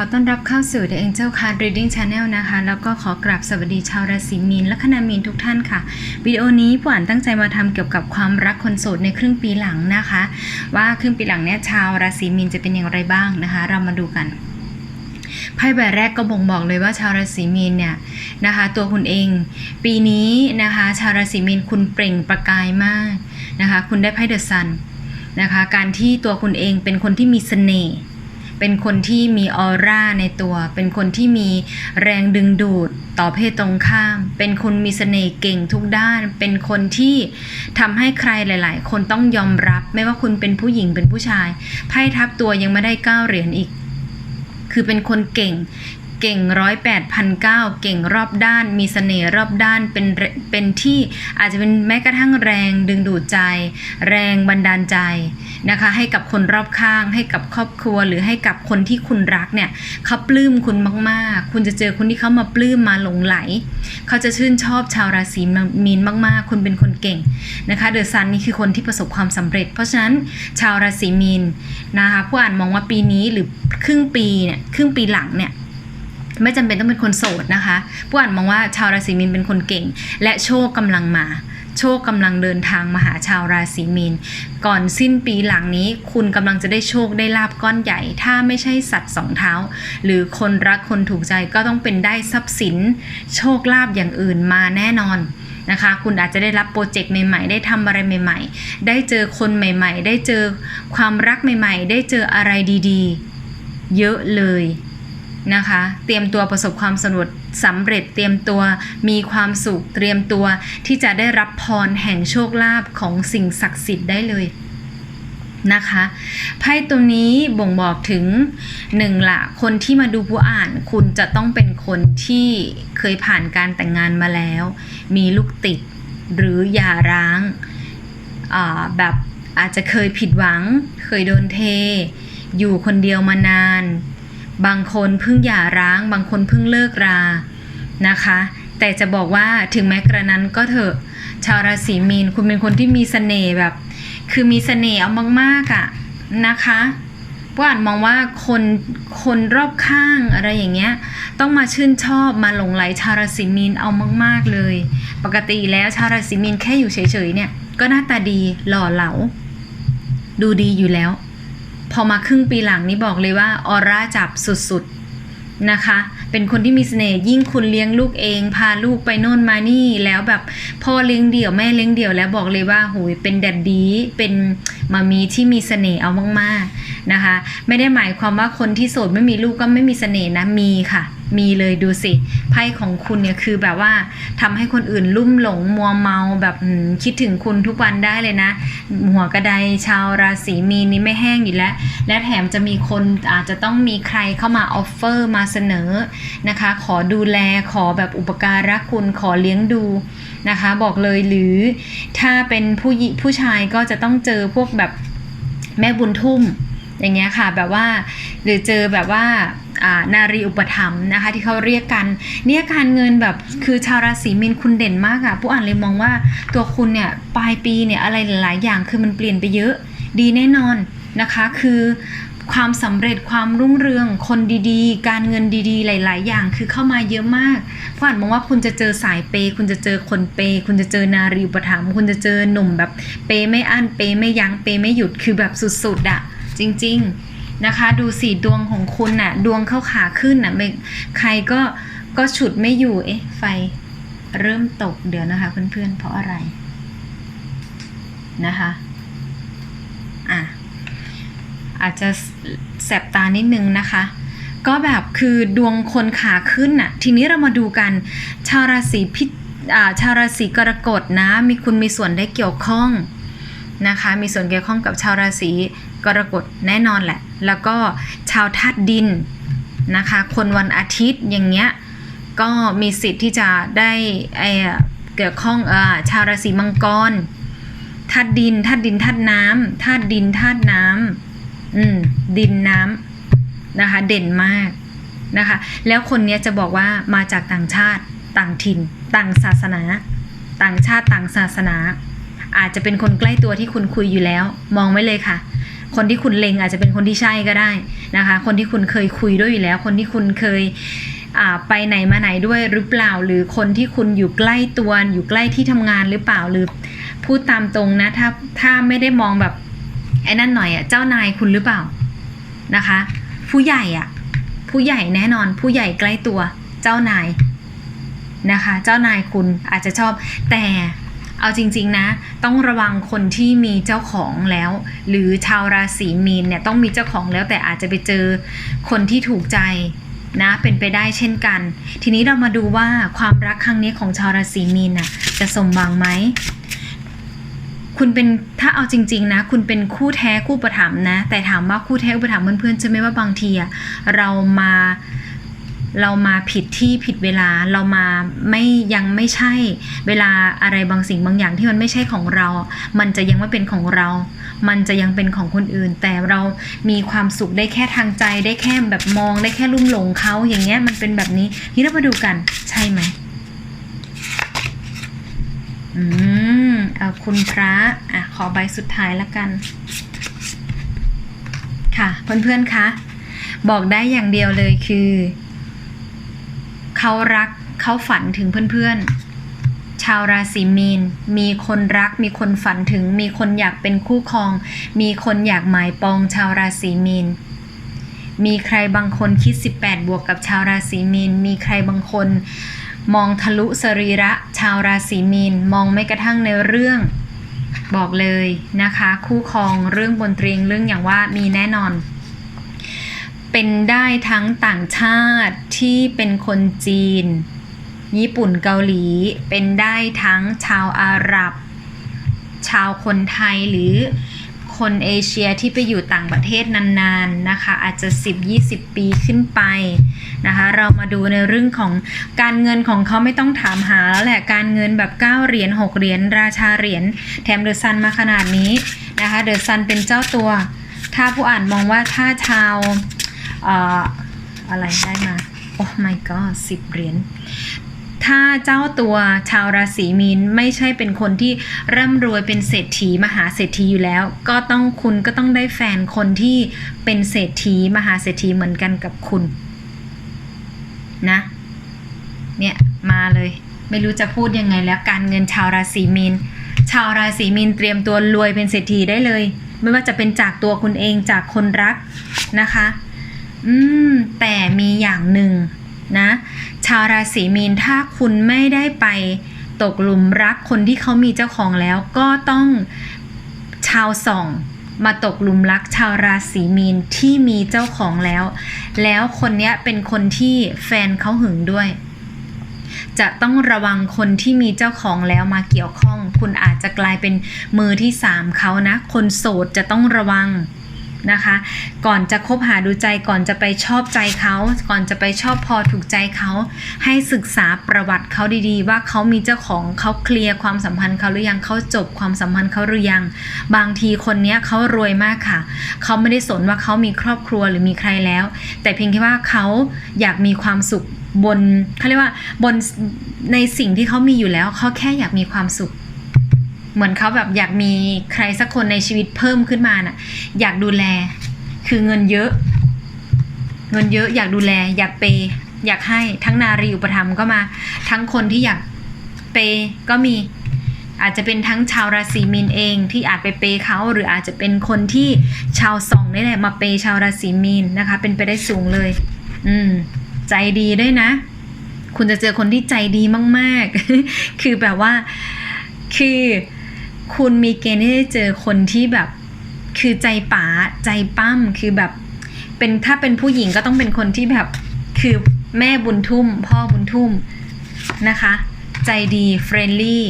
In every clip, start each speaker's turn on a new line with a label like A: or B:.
A: ขอต้อนรับเข้าสู่ The Angel Card Reading Channel นะคะ แล้วก็ขอกราบสวัสดีชาวราศีมีนและคณามีนทุกท่านค่ะ วิดีโอนี้ผู้อ่านตั้งใจมาทำเกี่ยวกับความรักคนโสดในครึ่งปีหลังนะคะ ว่าครึ่งปีหลังเนี่ยชาวราศีมีนจะเป็นอย่างไรบ้างนะคะ เรามาดูกันไพ่ใบแรกก็บ่งบอกเลยว่าชาวราศีมีนเนี่ยนะคะ ตัวคุณเอง ปีนี้นะคะ ชาวราศีมีนคุณเปล่งประกายมากนะคะ คุณได้ไพ่เดอะซันนะคะ การที่ตัวคุณเองเป็นคนที่มีเสน่ห์ เป็นคนที่มีออร่าในตัว เป็นคนที่มีแรงดึงดูดต่อเพศตรงข้าม เป็นคนมีเสน่ห์เก่งทุกด้าน เป็นคนที่ทำให้ใครหลาย ๆ คนต้องยอมรับ ไม่ว่าคุณเป็นผู้หญิงเป็นผู้ชาย ไพ่ทับตัวยังไม่ได้เก้าเหรียญอีก คือเป็นคนเก่งเก่งร้อยแปดพันเก้าเก่งรอบด้าน มีเสน่ห์รอบด้านเป็นเรเป็นที่อาจจะเป็นแม้กระทั่งแรงดึงดูดใจ แรงบันดาลใจ นะคะ ให้กับคนรอบข้าง ให้กับครอบครัว หรือให้กับคนที่คุณรักเนี่ยเขาปลื้มคุณมากๆ คุณจะเจอคนที่เขามาปลื้มมาหลงไหล เขาจะชื่นชอบชาวราศีมีนมากๆ คุณเป็นคนเก่งนะคะเดอะซันนี่คือคนที่ประสบความสำเร็จ เพราะฉะนั้นชาวราศีมีนนะคะผู้อ่านมองว่าปีนี้หรือครึ่งปีเนี่ยครึ่งปีหลังเนี่ยไม่จำเป็นต้องเป็นคนโสดนะคะผู้อ่านมองว่าชาวราศีมีนเป็นคนเก่ง และโชคกำลังมา โชคกำลังเดินทางมาหาชาวราศีมีน ก่อนสิ้นปีหลังนี้ คุณกำลังจะได้โชคได้ลาบก้อนใหญ่ ถ้าไม่ใช่สัตว์สองเท้า หรือคนรักคนถูกใจก็ต้องเป็นได้ทรัพย์สิน โชคลาภอย่างอื่นมาแน่นอนนะคะคุณอาจจะได้รับโปรเจกต์ใหม่ๆ ได้ทำอะไรใหม่ ๆ ได้เจอคนใหม่ ๆ ได้เจอความรักใหม่ ๆ ได้เจออะไรดีๆ เยอะเลยนะคะ เตรียมตัวประสบความสำเร็จ สำเร็จเตรียมตัว มีความสุขเตรียมตัว ที่จะได้รับพรแห่งโชคลาภของสิ่งศักดิ์สิทธิ์ได้เลยนะคะไพ่ตัวนี้บ่งบอกถึงหนึ่งละคนที่มาดูผู้อ่าน คุณจะต้องเป็นคนที่เคยผ่านการแต่งงานมาแล้ว มีลูกติดหรือหย่าร้างแบบอาจจะเคยผิดหวัง เคยโดนเท อยู่คนเดียวมานาน บางคนเพิ่งหย่าร้าง บางคนเพิ่งเลิกรานะคะ แต่จะบอกว่าถึงแม้กระนั้นก็เถอะชาวราศีมีนคุณเป็นคนที่มีเสน่ห์แบบ คือมีเสน่ห์เอามากๆอะ่ะนะคะผู้อ่านมองว่าคนคนรอบข้างอะไรอย่างเงี้ยต้องมาชื่นชอบมาหลงไหลชาวราศีมีนเอามาก ๆเลย ปกติแล้วชาวราศีมีนแค่อยู่เฉยๆเนี่ยก็หน้าตาดีหล่อเหลา ดูดีอยู่แล้ว พอมาครึ่งปีหลังนี้บอกเลยว่าออร่าจับสุดๆนะคะ เป็นคนที่มีเสน่ห์ยิ่งคุณเลี้ยงลูกเอง พาลูกไปโน่นมานี่แล้วแบบพ่อเลี้ยงเดี่ยวแม่เลี้ยงเดี่ยวแล้วบอกเลยว่าหูยเป็นแดดดีเป็นมามีที่มีเสน่ห์เอามากๆนะคะ ไม่ได้หมายความว่าคนที่โสดไม่มีลูกก็ไม่มีเสน่ห์นะมีค่ะ มีเลยดูสิไพ่ของคุณเนี่ยคือแบบว่าทำให้คนอื่นลุ่มหลงมัวเมาแบบคิดถึงคุณทุกวันได้เลยนะ หัวกระไดชาวราศีมีนนี่ไม่แห้งอยู่แล้ว และแถมจะมีคนอาจจะต้องมีใครเข้ามาออฟเฟอร์มาเสนอนะคะ ขอดูแลขอแบบอุปการะคุณขอเลี้ยงดูนะคะ บอกเลยหรือถ้าเป็นผู้ผู้ชายก็จะต้องเจอพวกแบบแม่บุญทุ่ม อย่างเงี้ยค่ะแบบว่าหรือเจอแบบว่าานารีอุปถัมภ์นะคะที่เขาเรียกกันเนี่ยการเงินแบบคือชาวราศีมีนคุณเด่นมากอะผู้อ่านเลยมองว่าตัวคุณเนี่ยปลายปีเนี่ยอะไรหลายอย่างคือมันเปลี่ยนไปเยอะดีแน่นอนนะคะคือความสำเร็จความรุ่งเรืองคนดีๆ การเงินดีๆ หลาย ๆ อย่างคือเข้ามาเยอะมากผู้อ่านมองว่าคุณจะเจอสายเปย์คุณจะเจอคนเปย์คุณจะเจอนารีอุปถัมภ์คุณจะเจอหนุ่มแบบเปย์ไม่อั้นเปย์ไม่ยั้งเปย์ไม่หยุดคือแบบสุดๆอะ จริง ๆนะคะ ดูสีดวงของคุณน่ะ ดวงเข้าขาขึ้นน่ะใครก็ก็ฉุดไม่อยู่เอ๊ะไฟเริ่มตกเดี๋ยวนะคะเพื่อนๆ เพราะอะไรนะคะอะอาจจะแสบตานิดนึงนะคะ ก็แบบคือดวงคนขาขึ้นน่ะ ทีนี้เรามาดูกัน ชาวราศีพิชาวราศีกรกฎนะ มีคุณมีส่วนได้เกี่ยวข้องนะคะ มีส่วนเกี่ยวข้องกับชาวราศี กรกฎแน่นอนแหละ แล้วก็ชาวธาตุดินนะคะ คนวันอาทิตย์อย่างเงี้ยก็มีสิทธิ์ที่จะได้ไอเกี่ยวข้องเออชาวราศีมังกรธาตุดินธาตุดินธาตุน้ำธาตุดินธาตุน้ำอืมดินน้ำนะคะ เด่นมากนะคะ แล้วคนเนี้ยจะบอกว่ามาจากต่างชาติต่างถิ่น ต่างศาสนา ต่างชาติต่างศาสนา อาจจะเป็นคนใกล้ตัวที่คุณคุยอยู่แล้ว มองไว้เลยค่ะ คนที่คุณเลงอาจจะเป็นคนที่ใช่ก็ได้นะคะ คนที่คุณเคยคุยด้วยอยู่แล้ว คนที่คุณเคยไปไหนมาไหนด้วยหรือเปล่า หรือคนที่คุณอยู่ใกล้ตัวอยู่ใกล้ที่ทำงานหรือเปล่าหรือพูดตามตรงนะถ้าถ้าไม่ได้มองแบบไอ้นั่นหน่อยอะเจ้านายคุณหรือเปล่านะคะ ผู้ใหญ่อะผู้ใหญ่แน่นอน ผู้ใหญ่ใกล้ตัวเจ้านายนะคะ เจ้านายคุณอาจจะชอบแต่ เอาจริง ๆ นะ ต้องระวังคนที่มีเจ้าของแล้ว หรือชาวราศีมีนเนี่ยต้องมีเจ้าของแล้วแต่อาจจะไปเจอคนที่ถูกใจนะเป็นไปได้เช่นกัน ทีนี้เรามาดูว่าความรักครั้งนี้ของชาวราศีมีนน่ะจะสมหวังไหมคุณเป็นถ้าเอาจริง ๆ นะ คุณเป็นคู่แท้คู่ประถมนะ แต่ถามว่าคู่แท้คู่ประถมเพื่อนๆจะไหม่ว่าบางทีอะเรามา เรามาผิดที่ผิดเวลาเรามาไม่ยังไม่ใช่เวลาอะไรบางสิ่งบางอย่างที่มันไม่ใช่ของเรา มันจะยังไม่เป็นของเรา มันจะยังเป็นของคนอื่น แต่เรามีความสุขได้แค่ทางใจ ได้แค่แบบมองได้แค่ลุ่มหลงเขาอย่างเงี้ยมันเป็นแบบนี้ที่เรามาดูกันใช่ไหมอืมเอาคุณพระอะขอใบสุดท้ายละกัน ค่ะเพื่อนๆคะบอกได้อย่างเดียวเลยคือ เขารักเขาฝันถึงเพื่อนๆ ชาวราศีมีน มีคนรัก มีคนฝันถึง มีคนอยากเป็นคู่ครอง มีคนอยากหมายปองชาวราศีมีน มีใครบางคนคิด 18 บวกกับชาวราศีมีน มีใครบางคน มองทะลุสรีระชาวราศีมีน มองไม่กระทั่งในเรื่อง บอกเลยนะคะ คู่ครองเรื่องบนเตียงเรื่องอย่างว่ามีแน่นอน เป็นได้ทั้งต่างชาติที่เป็นคนจีน ญี่ปุ่นเกาหลี เป็นได้ทั้งชาวอาหรับ ชาวคนไทยหรือคนเอเชียที่ไปอยู่ต่างประเทศนานๆนะคะ อาจจะ 10-20 ปีขึ้นไปนะคะ เรามาดูในเรื่องของการเงินของเขาไม่ต้องถามหาแล้วแหละการเงินแบบ 9 เหรียญ6เหรียญราชาเหรียญแถมเดอะซันมาขนาดนี้นะคะเดอะซันเป็นเจ้าตัว ถ้าผู้อ่านมองว่าถ้าชาว อะไรได้มา โอ้ my god 10เหรียญถ้าเจ้าตัวชาวราศีมีนไม่ใช่เป็นคนที่ร่ำรวยเป็นเศรษฐีมหาเศรษฐีอยู่แล้ว ก็ต้องคุณก็ต้องได้แฟนคนที่เป็นเศรษฐีมหาเศรษฐีเหมือนกันกับคุณ นะ เนี่ยมาเลย ไม่รู้จะพูดยังไงแล้วการเงินชาวราศีมีนชาวราศีมีนเตรียมตัวรวยเป็นเศรษฐีได้เลย ไม่ว่าจะเป็นจากตัวคุณเองจากคนรักนะคะ อืม แต่มีอย่างหนึ่งนะ ชาวราศีมีนถ้าคุณไม่ได้ไปตกหลุมรักคนที่เขามีเจ้าของแล้วก็ต้องชาวส่องมาตกหลุมรักชาวราศีมีนที่มีเจ้าของแล้ว แล้วคนเนี้ยเป็นคนที่แฟนเขาหึงด้วย จะต้องระวังคนที่มีเจ้าของแล้วมาเกี่ยวข้อง คุณอาจจะกลายเป็นมือที่สามเขานะ คนโสดจะต้องระวัง นะคะ ก่อนจะคบหาดูใจก่อนจะไปชอบใจเขา ก่อนจะไปชอบพอถูกใจเขา ให้ศึกษาประวัติเขาดีๆ ว่าเขามีเจ้าของเขาเคลียร์ความสัมพันธ์เขาหรือยังเขาจบความสัมพันธ์เขาหรือยัง บางทีคนเนี้ยเขารวยมากค่ะ เขาไม่ได้สนว่าเขามีครอบครัวหรือมีใครแล้ว แต่เพียงแค่ว่าเขาอยากมีความสุขบนเขาเรียกว่าบนในสิ่งที่เขามีอยู่แล้วเขาแค่อยากมีความสุข เหมือนเขาแบบอยากมีใครสักคนในชีวิตเพิ่มขึ้นมาน่ะ อยากดูแล คือเงินเยอะ เงินเยอะ อยากดูแล อยากเปย์อยากให้ทั้งนารีอุปถัมภ์ก็มา ทั้งคนที่อยากเปย์ก็มีอาจจะเป็นทั้งชาวราศีมีนเองที่อาจไปเปย์เขาหรืออาจจะเป็นคนที่ชาวส่องนี่แหละมาเปย์ชาวราศีมีนนะคะ เป็นไปได้สูงเลย อืม ใจดีด้วยนะ คุณจะเจอคนที่ใจดีมาก ๆ คือแบบว่าคือ คุณมีเกณฑ์ที่ได้เจอคนที่แบบคือใจป๋าใจปั้มคือแบบ เป็นถ้าเป็นผู้หญิงก็ต้องเป็นคนที่แบบ คือแม่บุญทุ่ม พ่อบุญทุ่มนะคะ ใจดีเฟรนลี่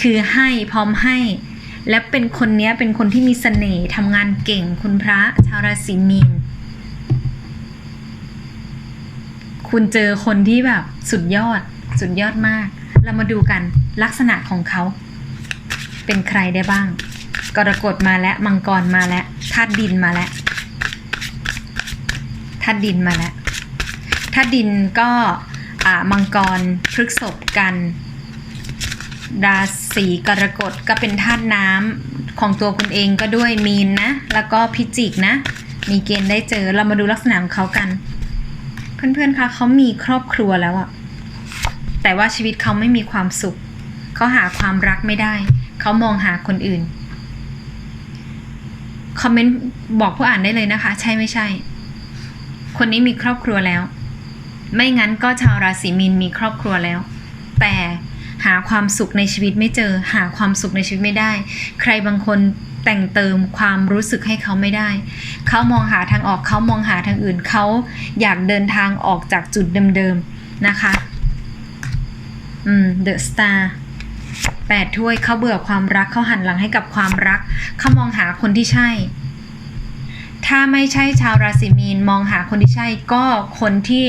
A: คือให้พร้อมให้ และเป็นคนเนี้ยเป็นคนที่มีเสน่ห์ทำงานเก่งคุณพระชาวราศีมีนคุณเจอคนที่แบบสุดยอดสุดยอดมาก เรามาดูกันลักษณะของเขา เป็นใครได้บ้าง กรกฎมาแล้ว มังกรมาแล้วธาตุดินมาแล้วธาตุดินมาแล้วธาตุดินก็อ่ามังกรพฤษภกันราศีกรกฎก็เป็นธาตุน้ำของตัวคุณเองก็ด้วยมีนนะ แล้วก็พิจิกนะ มีเกณฑ์ได้เจอเรามาดูลักษณะของเขากัน เพื่อนๆคะเขามีครอบครัวแล้วอะแต่ว่าชีวิตเขาไม่มีความสุข เขาหาความรักไม่ได้ เขามองหาคนอื่น คอมเมนต์บอกผู้อ่านได้เลยนะคะ ใช่ไม่ใช่ คนนี้มีครอบครัวแล้ว ไม่งั้นก็ชาวราศีมีนมีครอบครัวแล้ว แต่หาความสุขในชีวิตไม่เจอ หาความสุขในชีวิตไม่ได้ ใครบางคนแต่งเติมความรู้สึกให้เขาไม่ได้ เขามองหาทางออกเขามองหาทางอื่น เขาอยากเดินทางออกจากจุดเดิมๆนะคะ อืม The Star แปดถ้วยเขาเบื่อความรักเขาหันหลังให้กับความรักเขามองหาคนที่ใช่ ถ้าไม่ใช่ชาวราศีมีนมองหาคนที่ใช่ ก็คนที่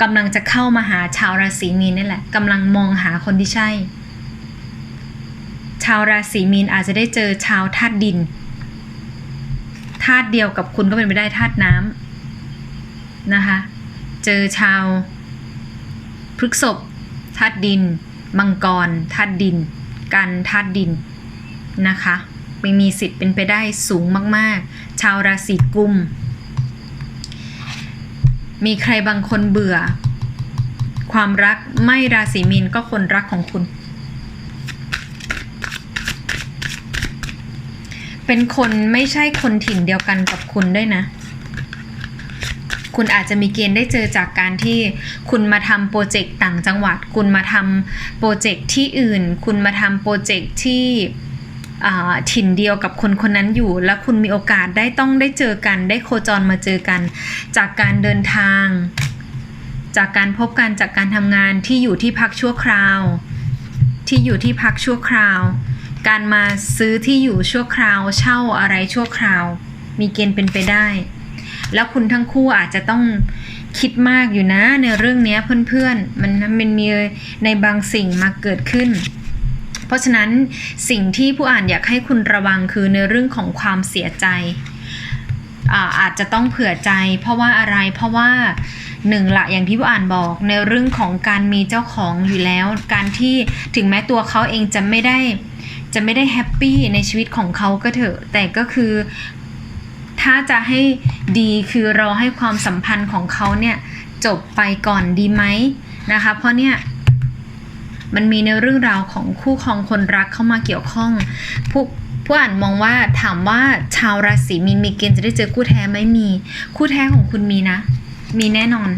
A: กำลังจะเข้ามาหาชาวราศีมีนนี่แหละกำลังมองหาคนที่ใช่ ชาวราศีมีนอาจจะได้เจอชาวธาตุดินธาตุเดียวกับคุณก็เป็นไปได้ธาตุน้ำนะคะ เจอชาวพฤกษภธาตุดิน มังกรธาตุดิน กันธาตุดินนะคะไม่มีสิทธิ์เป็นไปได้สูงมากๆ ชาวราศีกุม มีใครบางคนเบื่อ ความรักไม่ราศีมีนก็คนรักของคุณ เป็นคนไม่ใช่คนถิ่นเดียวกันกับคุณด้วยนะ คุณอาจจะมีเกณฑ์ได้เจอจากการที่คุณมาทำโปรเจกต์ต่างจังหวัด คุณมาทำโปรเจกต์ที่อื่น คุณมาทำโปรเจกต์ที่ถิ่นเดียวกับคนคนนั้นอยู่ แล้วคุณมีโอกาสได้ต้องได้เจอกัน ได้โคจรมาเจอกัน จากการเดินทาง จากการพบกันจากการทำงานที่อยู่ที่พักชั่วคราว ที่อยู่ที่พักชั่วคราว การมาซื้อที่อยู่ชั่วคราว เช่าอะไรชั่วคราว มีเกณฑ์เป็นไปได้ แล้วคุณทั้งคู่อาจจะต้องคิดมากอยู่นะในเรื่องนี้เพื่อนๆ มันมันมีในบางสิ่งมาเกิดขึ้น เพราะฉะนั้นสิ่งที่ผู้อ่านอยากให้คุณระวังคือในเรื่องของความเสียใจอาอาจจะต้องเผื่อใจ เพราะว่าอะไรเพราะว่าหนึ่งละอย่างที่ผู้อ่านบอกในเรื่องของการมีเจ้าของอยู่แล้ว การที่ถึงแม้ตัวเขาเองจะไม่ได้จะไม่ได้แฮปปี้ในชีวิตของเขาก็เถอะ แต่ก็คือ ถ้าจะให้ดีคือราให้ความสัมพันธ์ของเขาเนี่ยจบไปก่อนดีไหมนะคะ เพราะเนี่ยมันมีในเรื่องราวของคู่ครองคนรักเข้ามาเกี่ยวข้องผู้ผู้อ่านมองว่าถามว่าชาวราศีมีนมีเกณฑ์จะได้เจอคู่แท้ไหมมี คู่แท้ของคุณมีนะ มีแน่นอน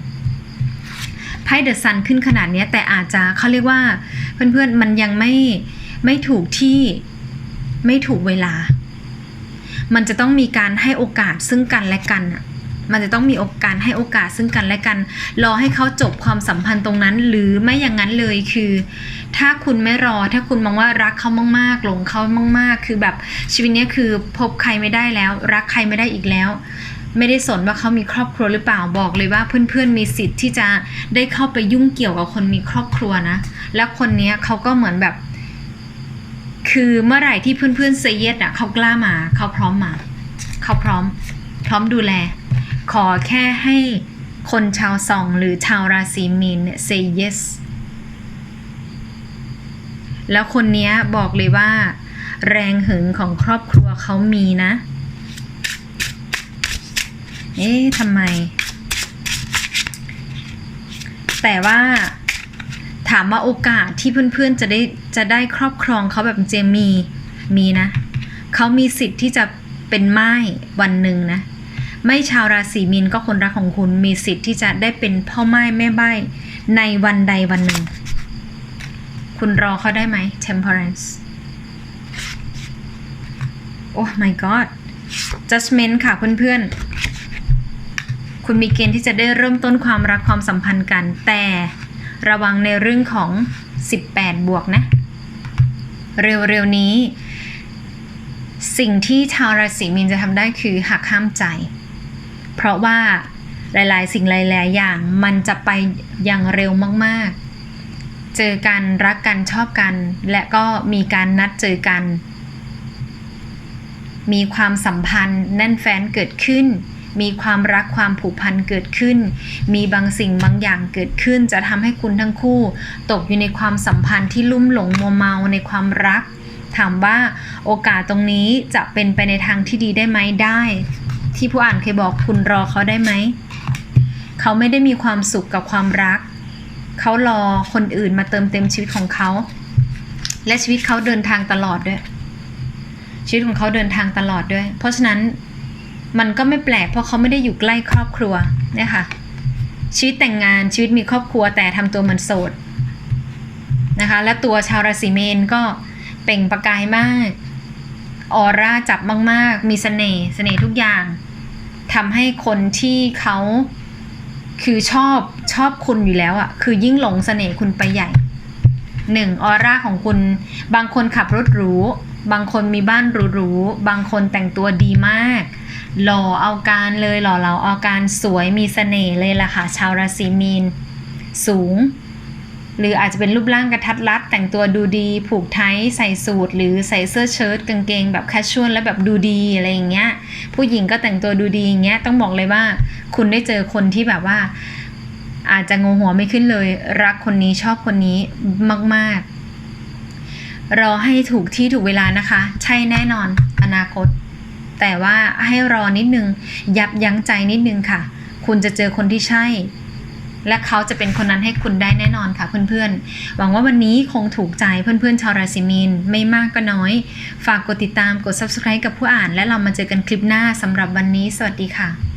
A: ไพ่เดอะซันขึ้นขนาดนี้แต่อาจจะเขาเรียกว่าเพื่อนๆมันยังไม่ไม่ถูกที่ไม่ถูกเวลา มันจะต้องมีการให้โอกาสซึ่งกันและกันอะมันจะต้องมีโอกาสให้โอกาสซึ่งกันและกัน รอให้เขาจบความสัมพันธ์ตรงนั้น หรือไม่อย่างนั้นเลยคือ ถ้าคุณไม่รอถ้าคุณมองว่ารักเขามากๆหลงเขามากๆ คือแบบชีวิตนี้คือพบใครไม่ได้แล้ว รักใครไม่ได้อีกแล้ว ไม่ได้สนว่าเขามีครอบครัวหรือเปล่าบอกเลยว่าเพื่อนๆมีสิทธิ์ที่จะได้เข้าไปยุ่งเกี่ยวกับคนมีครอบครัวนะ แล้วคนนี้เขาก็เหมือนแบบ คือเมื่อไหร่ที่เพื่อนๆเซเยสอะเขากล้ามาเขาพร้อมมาเขาพร้อม พร้อมดูแล ขอแค่ให้คนชาวซองหรือชาวราศีมีนเนี่ย say yes แล้วคนเนี้ยบอกเลยว่า แรงหึงของครอบครัวเขามีนะ เอ๊ะทำไม แต่ว่า ถามว่าโอกาสที่เพื่อนๆจะได้จะได้ครอบครองเขาแบบเจมีมีนะเขามีสิทธิ์ที่จะเป็นไม้วันหนึ่งนะไม่ชาวราศีมีนก็คนรักของคุณมีสิทธิ์ที่จะได้เป็นพ่อไม้แม่ใบ้ในวันใดวันหนึ่ง คุณรอเขาได้ไหม temperance โอ้ my god judgment ค่ะเพื่อนๆ คุณมีเกณฑ์ที่จะได้เริ่มต้นความรักความสัมพันธ์กัน แต่ ระวังในเรื่องของ 18 บวกนะ เร็วๆนี้ สิ่งที่ชาวราศีมีนจะทำได้คือหักห้ามใจ เพราะว่าหลายๆ สิ่งหลายๆอย่างมันจะไปอย่างเร็วมากๆ เจอกันรักกันชอบกัน และก็มีการนัดเจอกัน มีความสัมพันธ์แน่นแฟ้นเกิดขึ้น มีความรักความผูกพันเกิดขึ้น มีบางสิ่งบางอย่างเกิดขึ้น จะทำให้คุณทั้งคู่ ตกอยู่ในความสัมพันธ์ที่ลุ่มหลงมัวเมาในความรัก ถามว่าโอกาสตรงนี้จะเป็นไปในทางที่ดีได้ไหมได้ ที่ผู้อ่านเคยบอกคุณรอเขาได้ไหม เขาไม่ได้มีความสุขกับความรัก เขารอคนอื่นมาเติมเต็มชีวิตของเขา และชีวิตเขาเดินทางตลอดด้วยชีวิตของเขาเดินทางตลอดด้วย เพราะฉะนั้น มันก็ไม่แปลกเพราะเขาไม่ได้อยู่ใกล้ครอบครัวเนี่ยค่ะชีวิตแต่งงานชีวิตมีครอบครัวแต่ทำตัวเหมือนโสดนะคะและตัวชาวราศีเมนก็เป่งประกายมากออร่าจับมาก ๆ มีเสน่ห์เสน่ห์ทุกอย่างทำให้คนที่เขาคือชอบชอบคุณอยู่แล้วอะ่ะ คือยิ่งหลงเสน่ห์คุณไปใหญ่หนึ่งออร่าของคุณบางคนขับรถหรู บางคนมีบ้านหรูๆ บางคนแต่งตัวดีมาก หล่อเอาการเลยหล่อเหลาเอาการสวยมีเสน่ห์เลยล่ะค่ะ ชาวราศีมีน สูง หรืออาจจะเป็นรูปร่างกระทัดรัด แต่งตัวดูดี ผูกไทใส่สูทหรือใส่เสื้อเชิ้ตกางเกงแบบแคชชวลแล้วแบบดูดีอะไรอย่างเงี้ย ผู้หญิงก็แต่งตัวดูดีอย่างเงี้ยต้องบอกเลยว่า คุณได้เจอคนที่แบบว่า อาจจะงงหัวไม่ขึ้นเลย รักคนนี้ชอบคนนี้มาก ๆ รอให้ถูกที่ถูกเวลานะคะ ใช่แน่นอนอนาคต แต่ว่าให้รอนิดนึง ยับยั้งใจนิดนึงค่ะ คุณจะเจอคนที่ใช่ และเขาจะเป็นคนนั้นให้คุณได้แน่นอนค่ะเพื่อนๆ หวังว่าวันนี้คงถูกใจเพื่อนๆชาวราศีมีน ไม่มากก็น้อย ฝากกดติดตามกด subscribe กับผู้อ่าน และเรามาเจอกันคลิปหน้าสำหรับวันนี้ สวัสดีค่ะ